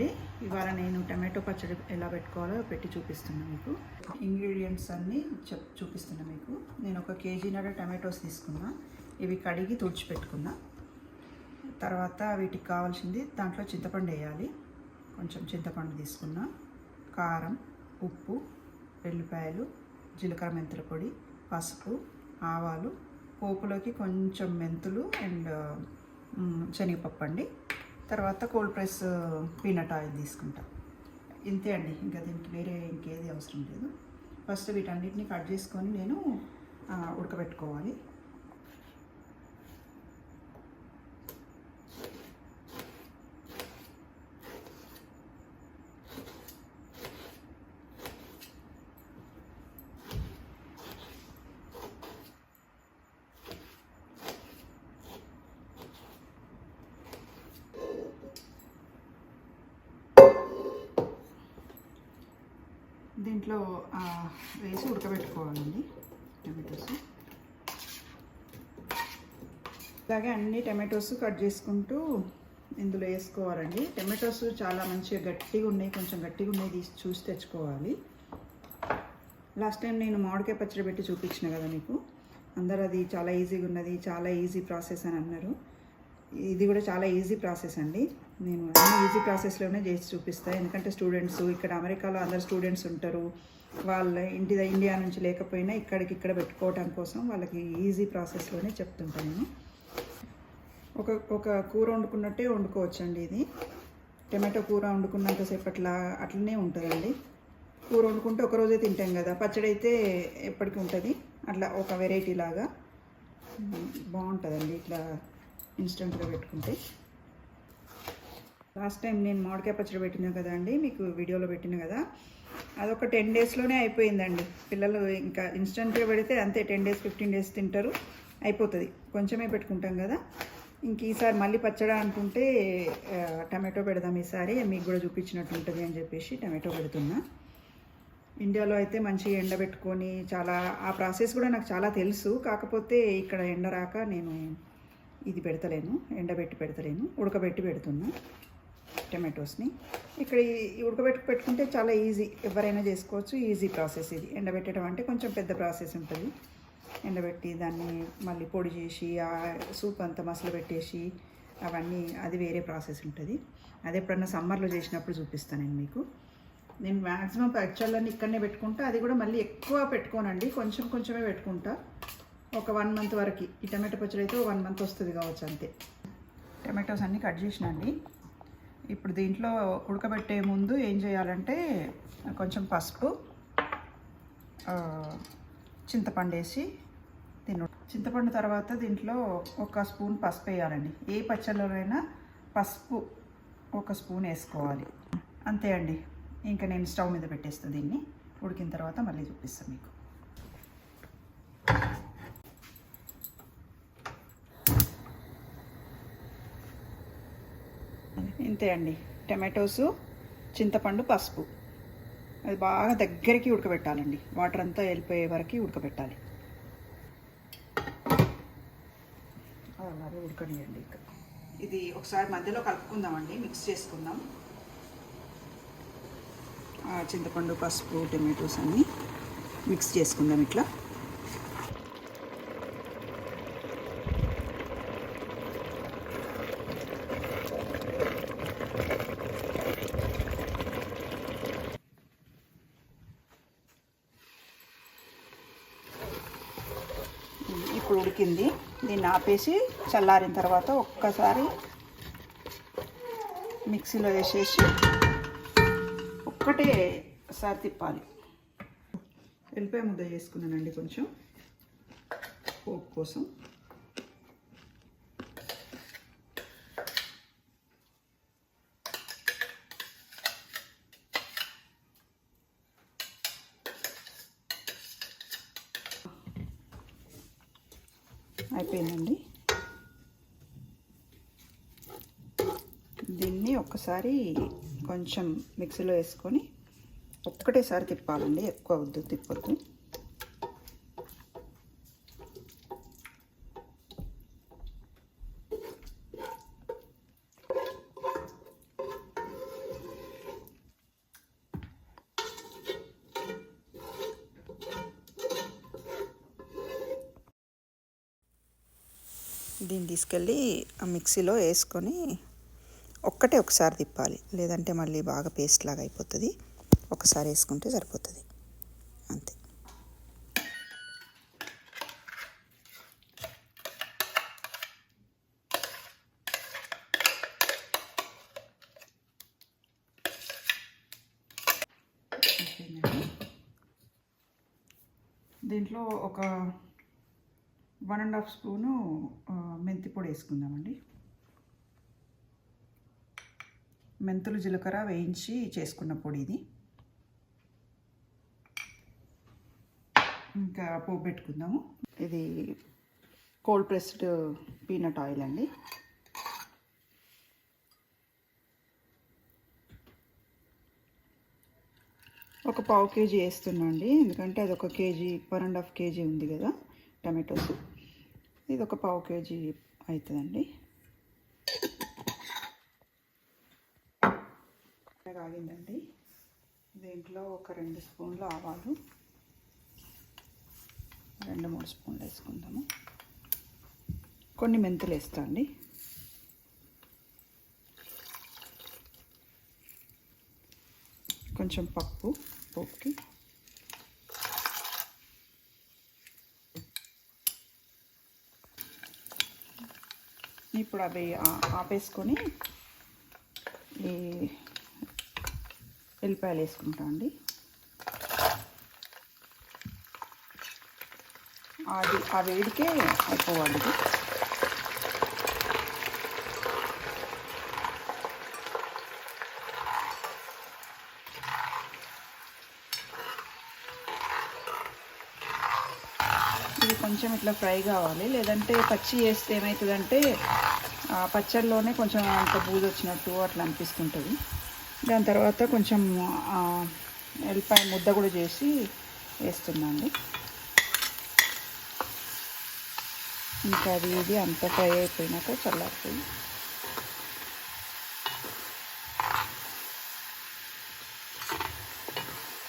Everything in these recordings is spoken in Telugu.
అండి. ఇవాళ నేను టమాటో పచ్చడి ఎలా పెట్టుకోవాలో పెట్టి చూపిస్తున్నాను మీకు. ఇంగ్రీడియంట్స్ అన్నీ చెప్ చూపిస్తున్నా మీకు. నేను ఒక కేజీన్నర టమాటోస్ తీసుకున్నా. ఇవి కడిగి తుడిచిపెట్టుకున్నా తర్వాత వీటికి కావాల్సింది దాంట్లో చింతపండు వేయాలి. కొంచెం చింతపండు తీసుకున్నా. కారం ఉప్పు వెల్లిపాయలు జీలకర్ర మెంతుల పొడి పసుపు ఆవాలు పోపులోకి కొంచెం మెంతులు అండ్ శనగపప్పు అండి. తర్వాత కోల్డ్ ప్రెస్ పీనట్ ఆయిల్ తీసుకుంటా. ఇంతే అండి. ఇంకా దీనికి వేరే ఇంకేది అవసరం లేదు. ఫస్ట్ వీటన్నిటిని కట్ చేసుకొని నేను uh, ఉడకబెట్టుకోవాలి. దీంట్లో వేసి ఉడకబెట్టుకోవాలండి టమాటోస్. అలాగే అన్ని టమాటోస్ కట్ చేసుకుంటూ ఇందులో వేసుకోవాలండి. టమాటోస్ చాలా మంచిగా గట్టిగా ఉన్నాయి కొంచెం గట్టిగా ఉన్నాయి తీసి చూసి తెచ్చుకోవాలి. లాస్ట్ టైం నేను మామిడికాయ పచ్చడి పెట్టి చూపించిన కదా మీకు. అందరు అది చాలా ఈజీగా ఉన్నది చాలా ఈజీ ప్రాసెస్ అని అన్నారు. ఇది కూడా చాలా ఈజీ ప్రాసెస్ అండి. నేను అన్ని ఈజీ ప్రాసెస్లోనే చేసి చూపిస్తాను ఎందుకంటే స్టూడెంట్స్ ఇక్కడ అమెరికాలో అందరు స్టూడెంట్స్ ఉంటారు. వాళ్ళ ఇంటి ఇండియా నుంచి లేకపోయినా ఇక్కడికి ఇక్కడ పెట్టుకోవటం కోసం వాళ్ళకి ఈజీ ప్రాసెస్లోనే చెప్తుంటాను నేను. ఒక ఒక కూర వండుకున్నట్టే వండుకోవచ్చండి ఇది. టమాటో కూర వండుకున్నంతసేపు అట్లనే ఉంటుందండి. కూర వండుకుంటే ఒకరోజే తింటాం కదా. పచ్చడి అయితే ఎప్పటికీ ఉంటుంది. అట్లా ఒక వెరైటీ లాగా. బాగుంటుందండి ఇట్లా ఇన్స్టెంట్గా పెట్టుకుంటే. లాస్ట్ టైం నేను మామిడికాయ పచ్చడి పెట్టినా కదా అండి మీకు వీడియోలో పెట్టిన కదా. అదొక టెన్ డేస్లోనే అయిపోయిందండి. పిల్లలు ఇంకా ఇన్స్టెంట్గా పెడితే అంతే టెన్ డేస్ ఫిఫ్టీన్ డేస్ తింటారు అయిపోతుంది. కొంచెమే పెట్టుకుంటాం కదా. ఇంక ఈసారి మళ్ళీ పచ్చడి అనుకుంటే టమాటో పెడదాం ఈసారి మీకు కూడా చూపించినట్టు ఉంటుంది అని చెప్పేసి టమాటో పెడుతున్నా. ఇండియాలో అయితే మంచిగా ఎండబెట్టుకొని చాలా ఆ ప్రాసెస్ కూడా నాకు చాలా తెలుసు. కాకపోతే ఇక్కడ ఎండ రాక నేను ఇది పెడతలేను ఎండబెట్టి పెడతలేను ఉడకబెట్టి పెడుతున్నా టమాటోస్ని. ఇక్కడ ఈ ఉడకబెట్టి పెట్టుకుంటే చాలా ఈజీ ఎవరైనా చేసుకోవచ్చు ఈజీ ప్రాసెస్ ఇది. ఎండబెట్టడం అంటే కొంచెం పెద్ద ప్రాసెస్ ఉంటుంది. ఎండబెట్టి దాన్ని మళ్ళీ పొడి చేసి ఆ సూప్ అంతా మసలు పెట్టేసి అవన్నీ అది వేరే ప్రాసెస్ ఉంటుంది. అది ఎప్పుడన్నా సమ్మర్లో చేసినప్పుడు చూపిస్తాను నేను మీకు. నేను మ్యాక్సిమం పచ్చళ్ళని ఇక్కడనే పెట్టుకుంటా. అది కూడా మళ్ళీ ఎక్కువ పెట్టుకోనండి. కొంచెం కొంచెమే పెట్టుకుంటా. ఒక వన్ మంత్ వరకు. ఈ టమాటో పచ్చడి అయితే వన్ మంత్ వస్తుంది కావచ్చు అంతే. టమాటోస్ అన్నీ కట్ చేసినండి. ఇప్పుడు దీంట్లో ఉడకబెట్టే ముందు ఏం చేయాలంటే కొంచెం పసుపు చింతపండు వేసి తిను. చింతపండు తర్వాత దీంట్లో ఒక స్పూన్ పసుపు వేయాలండి. ఏ పచ్చళ్ళలోనైనా పసుపు ఒక స్పూన్ వేసుకోవాలి. అంతే అండి. ఇంకా నేను స్టవ్ మీద పెట్టేస్తాను దీన్ని. ఉడికిన తర్వాత మళ్ళీ చూపిస్తాను మీకు. ఇంతే అండి. టమాటోసు చింతపండు పసుపు. అది బాగా దగ్గరికి ఉడకబెట్టాలండి. వాటర్ అంతా వెళ్ళిపోయే వరకు ఉడకబెట్టాలి. అలాగే ఉడకనియండి ఇది ఒకసారి మధ్యలో కలుపుకుందామండి. మిక్స్ చేసుకుందాం. చింతపండు పసుపు టమాటోస్ అన్నీ మిక్స్ చేసుకుందాం ఇట్లా ఇప్పుడు ఉడికింది. దీన్ని ఆపేసి చల్లారిన తర్వాత ఒక్కసారి మిక్సీలో వేసేసి ఒక్కటే సారి తిప్పాలి. వెళ్ళిపోయి ముద్ద చేసుకున్నానండి కొంచెం. పోపు కోసం. అయిపోయిందండి. దీన్ని ఒక్కసారి కొంచెం మిక్సీలో వేసుకొని ఒక్కటేసారి తిప్పాలండి ఎక్కువ వద్దు తిప్పొద్దు. దీన్ని తీసుకెళ్ళి ఆ మిక్సీలో వేసుకొని ఒక్కటే ఒకసారి తిప్పాలి. లేదంటే మళ్ళీ బాగా పేస్ట్ లాగా అయిపోతుంది. ఒకసారి వేసుకుంటే సరిపోతుంది. అంతే. దీంట్లో ఒక వన్ అండ్ హాఫ్ స్పూను మెంతి పొడి వేసుకుందామండి. మెంతులు జీలకర్ర వేయించి చేసుకున్న పొడి ఇది. ఇంకా పోపు పెట్టుకుందాము. ఇది కోల్డ్ ప్రెస్డ్ పీనట్ ఆయిల్ అండి. ఒక పావు కేజీ వేస్తున్నా అండి. ఎందుకంటే అది ఒక KG one and half KG ఉంది కదా టమాటోస్. ఇది ఒక పావు కేజీ అవుతుందండి ఆగిందండి దీంట్లో ఒక రెండు స్పూన్లు ఆవాలు రెండు మూడు స్పూన్లు వేసుకుందాము. కొన్ని మెంతులు వేస్తా అండి. కొంచెం పప్పు. ఇప్పుడు అవి ఆపేసుకొని ఈ ఎల్లిపాయలు వేసుకుంటా అండి. అది ఆ వేడికే అయిపోవాలి. కొంచెం ఇట్లా ఫ్రై కావాలి. లేదంటే పచ్చి వేస్తే ఏమవుతుందంటే ఆ పచ్చడిలోనే కొంచెం అంత బూజు వచ్చినట్టు అట్లా అనిపిస్తుంటుంది. దాని తర్వాత కొంచెం ఎల్లిపాయ ముద్ద కూడా చేసి వేస్తున్నాండి ఇంకా అది ఇది అంత ఫ్రై అయిపోయినాక చల్లారిపోయి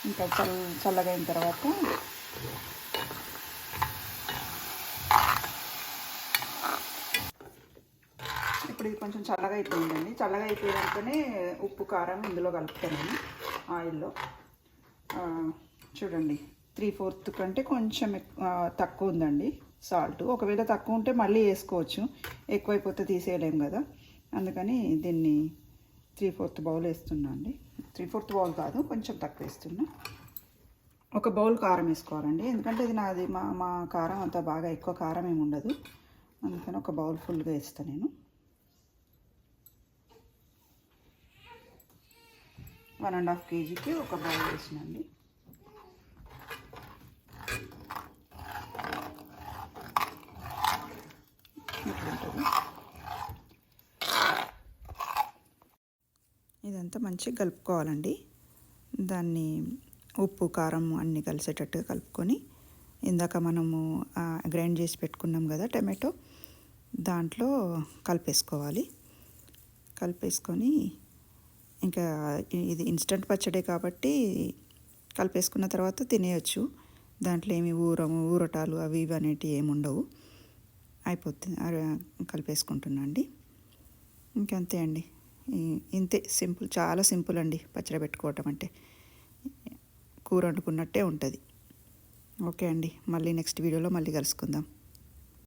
ఇంకా చల్ చల్లగైన తర్వాత ఇప్పుడు ఇది కొంచెం చల్లగా అయిపోయిందండి. చల్లగా అయిపోయినాకనే ఉప్పు కారం ఇందులో కలుపుతాను ఆయిల్లో. చూడండి త్రీ ఫోర్త్ కంటే కొంచెం తక్కువ ఉందండి సాల్ట్. ఒకవేళ తక్కువ ఉంటే మళ్ళీ వేసుకోవచ్చు. ఎక్కువైపోతే తీసేయలేం కదా. అందుకని దీన్ని త్రీ ఫోర్త్ బౌల్ వేస్తున్నా అండి. త్రీ ఫోర్త్ బౌల్ కాదు కొంచెం తక్కువ వేస్తున్నా. ఒక బౌల్ కారం వేసుకోవాలండి. ఎందుకంటే ఇది నాది మా మా కారం అంత బాగా ఎక్కువ కారం ఏమి ఉండదు. అందుకని ఒక బౌల్ ఫుల్గా వేస్తాను నేను. వన్ అండ్ హాఫ్ కేజీకి ఒక బౌల్ వేసినండి. ఇట్లుంటుంది. ఇదంతా మంచిగా కలుపుకోవాలండి. దాన్ని ఉప్పు కారం అన్నీ కలిసేటట్టుగా కలుపుకొని ఇందాక మనము గ్రైండ్ చేసి పెట్టుకున్నాం కదా టమాటో దాంట్లో కలిపేసుకోవాలి. కలిపేసుకొని ఇంకా ఇది ఇన్స్టంట్ పచ్చడే కాబట్టి కలిపేసుకున్న తర్వాత తినేయచ్చు. దాంట్లో ఏమి ఊరము ఊరటాలు అవి ఇవి అనేటివి ఏమి ఉండవు. అయిపోతుంది. కలిపేసుకుంటున్నా అండి. ఇంకంతే అండి. ఇంతే సింపుల్ చాలా సింపుల్ అండి పచ్చడి పెట్టుకోవటం అంటే. కూర వండుకున్నట్టే ఉంటుంది. ఓకే అండి. మళ్ళీ నెక్స్ట్ వీడియోలో మళ్ళీ కలుసుకుందాం.